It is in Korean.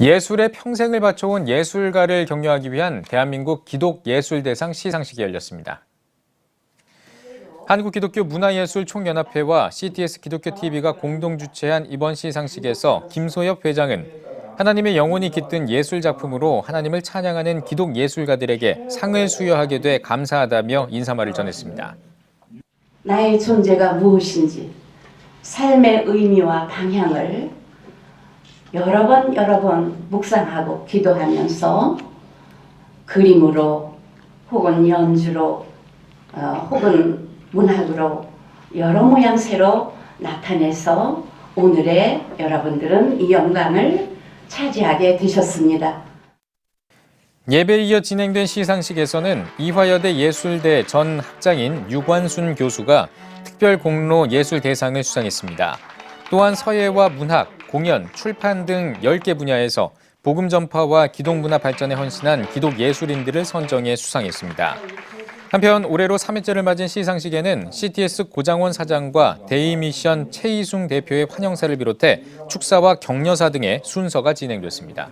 예술에 평생을 바쳐온 예술가를 격려하기 위한 대한민국 기독예술대상 시상식이 열렸습니다. 한국기독교 문화예술총연합회와 CTS 기독교TV가 공동 주최한 이번 시상식에서 김소엽 회장은 하나님의 영혼이 깃든 예술 작품으로 하나님을 찬양하는 기독 예술가들에게 상을 수여하게 돼 감사하다며 인사말을 전했습니다. 나의 존재가 무엇인지 삶의 의미와 방향을 여러 번 여러 번 묵상하고 기도하면서 그림으로 혹은 연주로 어, 혹은 문학으로 여러 모양새로 나타내서 오늘의 여러분들은 이 영광을 차지하게 되셨습니다. 예배에 이어 진행된 시상식에서는 이화여대 예술대 전 학장인 유관순 교수가 특별 공로 예술 대상을 수상했습니다. 또한 서예와 문학, 공연, 출판 등 10개 분야에서 복음 전파와 기독 문화 발전에 헌신한 기독 예술인들을 선정해 수상했습니다. 한편 올해로 3회째를 맞은 시상식에는 CTS 고장원 사장과 데이미션 최이숭 대표의 환영사를 비롯해 축사와 격려사 등의 순서가 진행됐습니다.